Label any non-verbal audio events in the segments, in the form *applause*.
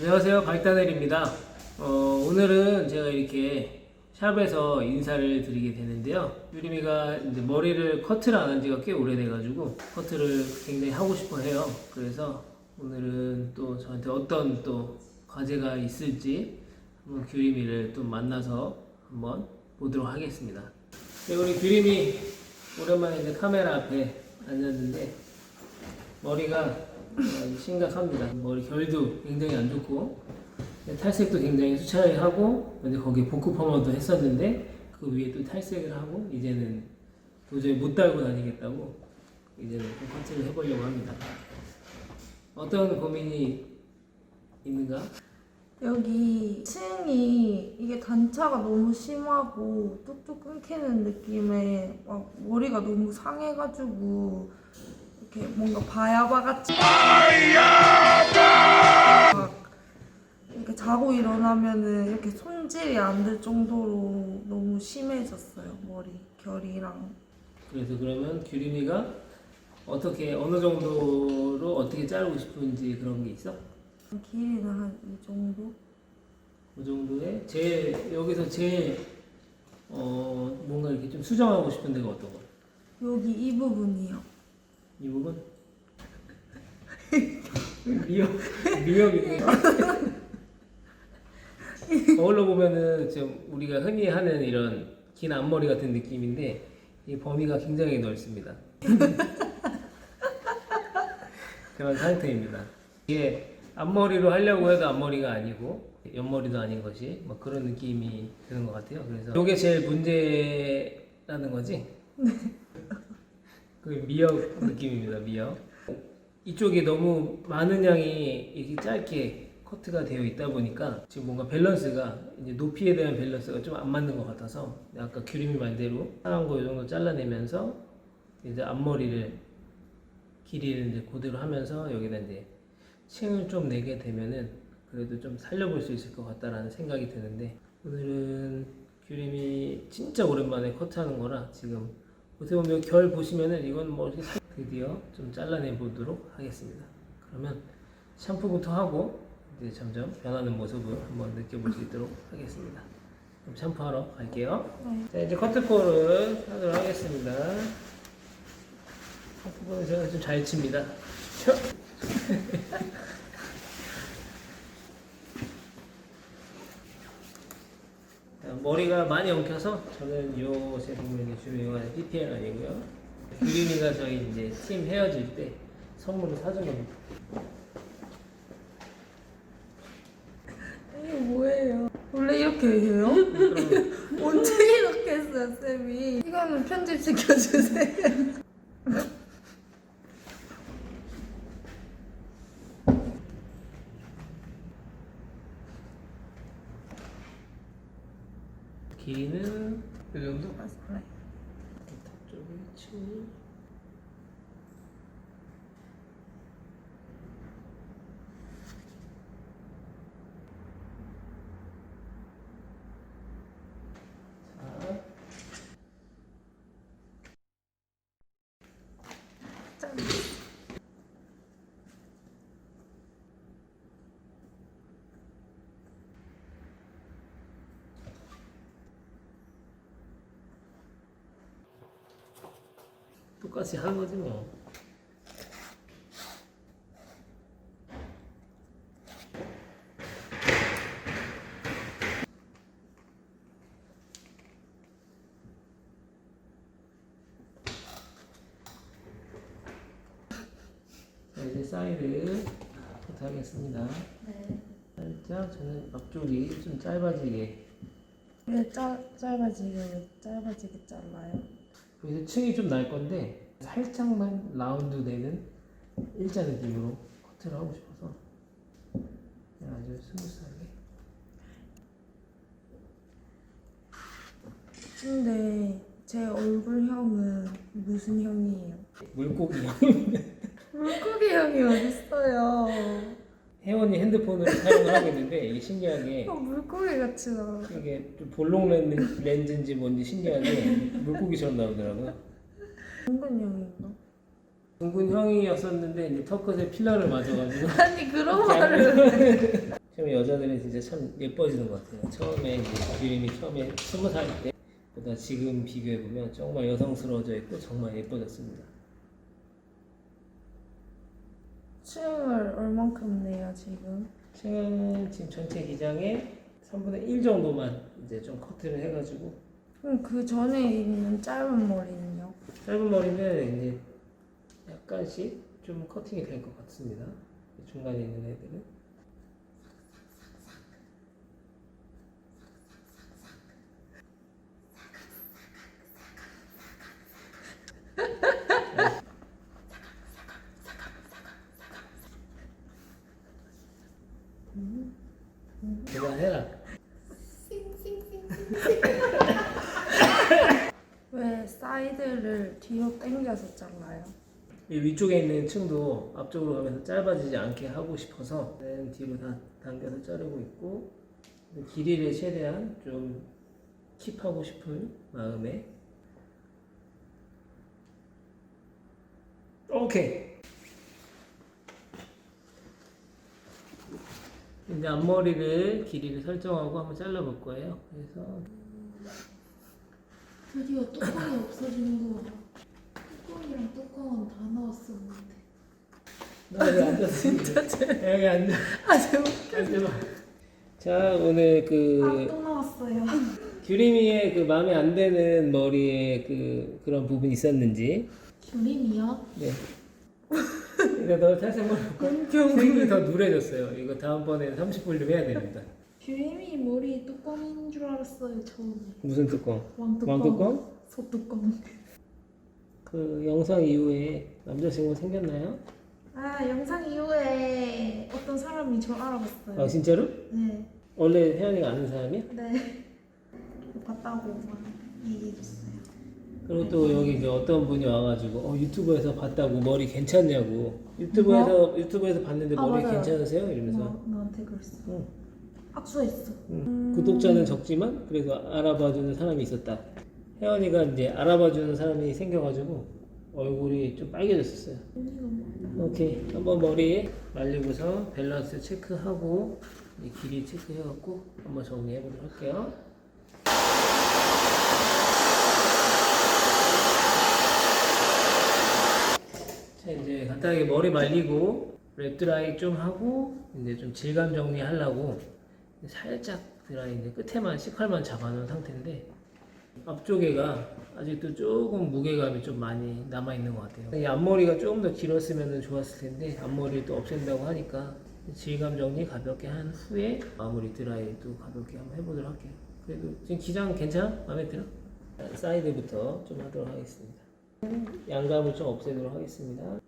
안녕하세요. 발다넬입니다. 어, 오늘은 제가 이렇게 샵에서 인사를 드리게 되는데요. 유림이가 이제 머리를 커트를 안 한 지가 꽤 오래돼 가지고 커트를 굉장히 하고 싶어 해요. 그래서 오늘은 또 저한테 어떤 또 과제가 있을지 한번 규림이를 또 만나서 한번 보도록 하겠습니다. 네, 우리 규림이 오랜만에 이제 카메라 앞에 앉았는데 머리가 어, 심각합니다. 머리 결도 굉장히 안 좋고 탈색도 굉장히 수차례 하고 근데 거기에 복구 펌어도 했었는데 그 위에 또 탈색을 하고 이제는 도저히 못 달고 다니겠다고 이제는 좀 커트를 해보려고 합니다. 어떤 고민이 있는가? 여기 층이 이게 단차가 너무 심하고 뚝뚝 끊기는 느낌에 막 머리가 너무 상해가지고 이렇게 뭔가 바야바 같이. 막 이렇게 자고 일어나면은 이렇게 손질이 안 될 정도로 너무 심해졌어요 머리 결이랑. 그래서 그러면 규림이가 어떻게 어느 정도로 어떻게 자르고 싶은지 그런 게 있어? 길이는 한 이 정도? 그 정도에? 제일 여기서 제일 어 뭔가 이렇게 좀 수정하고 싶은 데가 어떤 거? 여기 이 부분이요 이 부분? 미역 미역이 거울로 보면은 좀 우리가 흔히 하는 이런 긴 앞머리 같은 느낌인데 이 범위가 굉장히 넓습니다. *laughs* 그런 상태입니다. 이게 앞머리로 하려고 해도 앞머리가 아니고 옆머리도 아닌 것이 뭐 그런 느낌이 드는 것 같아요. 그래서 이게 제일 문제라는 거지. *laughs* 그 미역 느낌입니다. 미역. 이쪽이 너무 많은 양이 이렇게 짧게 커트가 되어 있다 보니까 지금 뭔가 밸런스가 이제 높이에 대한 밸런스가 좀 안 맞는 것 같아서 아까 규림이 말대로 상한 거 이 정도 잘라내면서 이제 앞머리를 길이를 이제 그대로 하면서 여기다 이제 층을 좀 내게 되면은 그래도 좀 살려볼 수 있을 것 같다라는 생각이 드는데 오늘은 규림이 진짜 오랜만에 커트하는 거라 지금 어떻게 보면 결 보시면은 이건 뭐 드디어 좀 잘라내 보도록 하겠습니다. 그러면 샴푸부터 하고 이제 점점 변하는 모습을 한번 느껴볼 수 있도록 하겠습니다. 그럼 샴푸하러 갈게요. 네. 자 이제 커트콜을 하도록 하겠습니다. 커트콜은 제가 좀 잘 칩니다. *laughs* 쳐. 자, 머리가 많이 엉켜서 저는 요 제품을 주로 이용하는 PPL 아니고요. 규림이가 저희 이제 팀 헤어질 때 선물을 사준 겁니다. 이게 뭐예요? 원래 이렇게 해요? *laughs* 언제 이렇게 했어요, 쌤이? 이거는 편집시켜주세요. *laughs* 길이는 이 정도? 네. 쪽에 치 자, 똑같이 하는 거지 뭐. 자, 이제 사이드 부탁하겠습니다. 네. 살짝 저는 앞쪽이 좀 짧아지게 왜 짧, 짧아지게, 왜 짧아지게 잘라요? 그래서 층이 좀 날 건데 살짝만 라운드 되는 일자 느낌으로 커트를 하고 싶어서 그냥 아주 스무스하게 근데 제 얼굴형은 무슨 형이에요? 물고기 물고기 형이 어딨어요? 혜원이 핸드폰으로 사용을 하고 있는데 이게 신기하게 어, 물고기 같이 나와. 이게 좀 볼록 렌즈, 렌즈인지 뭔지 신기하게 물고기처럼 나오더라고요 둥근 형인가? 둥근 형이었었는데 이제 턱끝에 필러를 맞아가지고 *laughs* 아니 그런 말을 처음에 여자들은 진짜 참 예뻐지는 것 같아요. 처음에 이제 그림이 처음에 스무 살 때 보다 지금 비교해 보면 정말 여성스러워져 있고 정말 예뻐졌습니다. 층을 얼만큼 내요 지금? 층은 지금 전체 기장의 3분의 1 정도만 이제 좀 커트를 해가지고 그럼 그 전에 있는 짧은 머리는요? 짧은 머리는 이제 약간씩 좀 커팅이 될 것 같습니다. 중간에 있는 애들은 *laughs* 그만해라. 왜 사이드를 뒤로 당겨서 잘라요? 이 위쪽에 있는 층도 앞쪽으로 가면서 짧아지지 않게 하고 싶어서 뒤로 다 당겨서 자르고 있고 길이를 최대한 좀 킵하고 싶은 마음에. 오케이. 이제 앞머리를 길이를 설정하고 한번 잘라볼 거예요. 그래서 드디어 뚜껑이 없어지는 거 봐. 뚜껑이랑 뚜껑은 다 나왔었는데. 나 여기 앉았어 *laughs* 여기 앉아 아 제가 앉아봐 자 오늘 그 또 나왔어요. 규림이의 그 마음에 안 드는 머리에 그 그런 부분 이 있었는지 규림이요? 네. 이거 너 탈색물 색이 더 누래졌어요. 이거 다음번에 30볼륨 해야 됩니다. 규림이 머리 뚜껑인 줄 알았어요 처음에. 무슨 뚜껑? 왕뚜껑. 왕뚜껑? 소뚜껑. 그 영상 이후에 남자친구 생겼나요? 아 영상 이후에 어떤 사람이 저 알아봤어요. 아 진짜로? 네, 원래 혜연이가 아는 사람이야? 네. 봤다고 막 얘기해줬어요. 그리고 또 여기 이제 어떤 분이 와가지고 어, 유튜브에서 봤다고 머리 괜찮냐고 유튜브에서 유튜브에서 봤는데 아, 머리 맞아요. 괜찮으세요? 이러면서 나, 나한테 그랬어. 응. 악수했어. 응. 구독자는 적지만 그래도 알아봐주는 사람이 있었다. 혜연이가 이제 알아봐주는 사람이 생겨가지고 얼굴이 좀 빨개졌었어요. 언니가 뭐. 오케이 한번 머리 말리고서 밸런스 체크하고 이 길이 체크해갖고 한번 정리해 보도록 할게요. 자 이제 간단하게 머리 말리고 랩 드라이 좀 하고 이제 좀 질감 정리하려고 살짝 드라이 이제 끝에만 시컬만 잡아놓은 상태인데 앞쪽에가 아직도 조금 무게감이 좀 많이 남아 있는 것 같아요. 이 앞머리가 조금 더 길었으면 좋았을 텐데 앞머리를 또 없앤다고 하니까 질감 정리 가볍게 한 후에 마무리 드라이도 가볍게 한번 해보도록 할게요. 그래도 지금 기장 괜찮아? 마음에 들어? 사이드부터 좀 하도록 하겠습니다. 양감을 좀 없애도록 하겠습니다.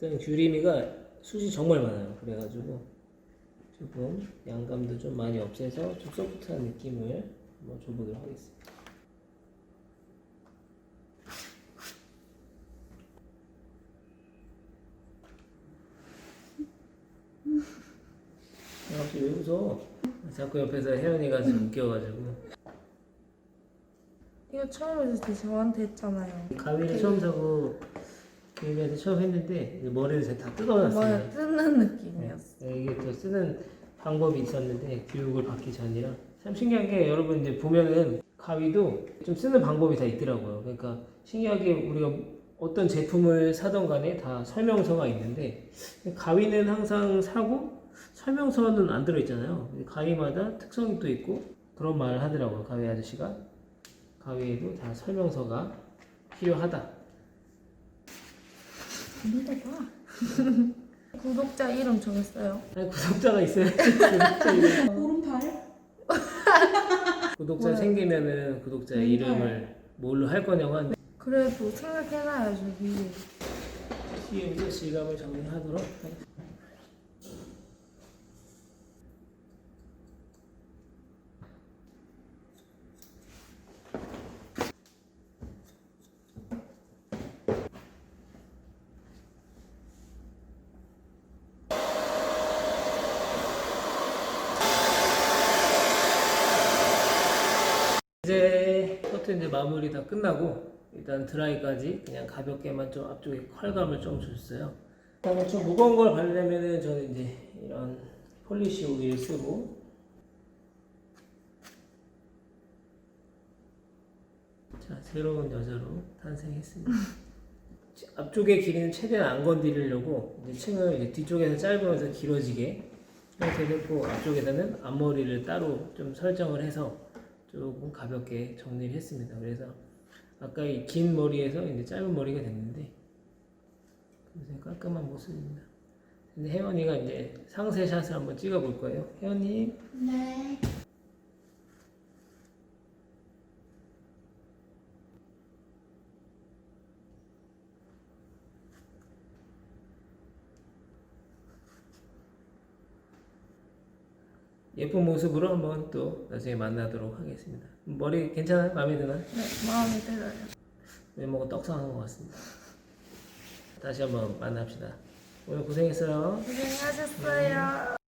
일단 규림이가 숱이 정말 많아요. 그래가지고 조금 양감도 좀 많이 없애서 좀 소프트한 느낌을 한번 줘보도록 하겠습니다. 야, 갑자기 왜 웃어? 자꾸 옆에서 혜연이가 지금 웃겨가지고 이거 처음 했을 때 저한테 했잖아요. 가위를 처음 사고 규림이한테 처음 했는데 이제 머리를 제가 다 뜯어놨어요. 막 뜯는 느낌이었어. 네, 이게 또 쓰는 방법이 있었는데 교육을 받기 전이라 참 신기한 게 여러분 이제 보면은 가위도 좀 쓰는 방법이 다 있더라고요. 그러니까 신기하게 우리가 어떤 제품을 사던 간에 다 설명서가 있는데 가위는 항상 사고 설명서는 안 들어있잖아요. 가위마다 특성이 또 있고 그런 말을 하더라고요. 가위 아저씨가 가위에도 다 설명서가 필요하다. 믿어봐. *laughs* 구독자 이름 정했어요. 아니, 구독자가 있어야지. 구독자 이름. 구독자 뭐야? 생기면은 구독자 음, 이름을 뭘로 할 거냐고 하는데 그래도 생각해놔야죠 미리. 시음도 실감을 정리하도록 하겠습니다. 이제 커트 이제 마무리 다 끝나고 일단 드라이까지 그냥 가볍게만 좀 앞쪽에 컬감을 좀 줬어요. 그다음에 좀 무거운 걸 바르려면은 저는 이제 이런 폴리시 오일 쓰고 자 새로운 여자로 탄생했습니다. *laughs* 앞쪽의 길이는 최대한 안 건드리려고 이제 층을 이제 뒤쪽에서 짧으면서 길어지게 이렇게 됐고 앞쪽에서는 앞머리를 따로 좀 설정을 해서 조금 가볍게 정리를 했습니다. 그래서 아까 이 긴 머리에서 이제 짧은 머리가 됐는데 굉장히 깔끔한 모습입니다. 근데 혜원이가 이제 상세 샷을 한번 찍어 볼 거예요. 혜원님 네. 예쁜 모습으로 한번 또 나중에 만나도록 하겠습니다. 머리 괜찮아요? 마음에 드나요? 네, 마음에 들어요. 외모가 떡상한 것 같습니다. 다시 한번 만납시다. 오늘 고생했어요. 고생하셨어요.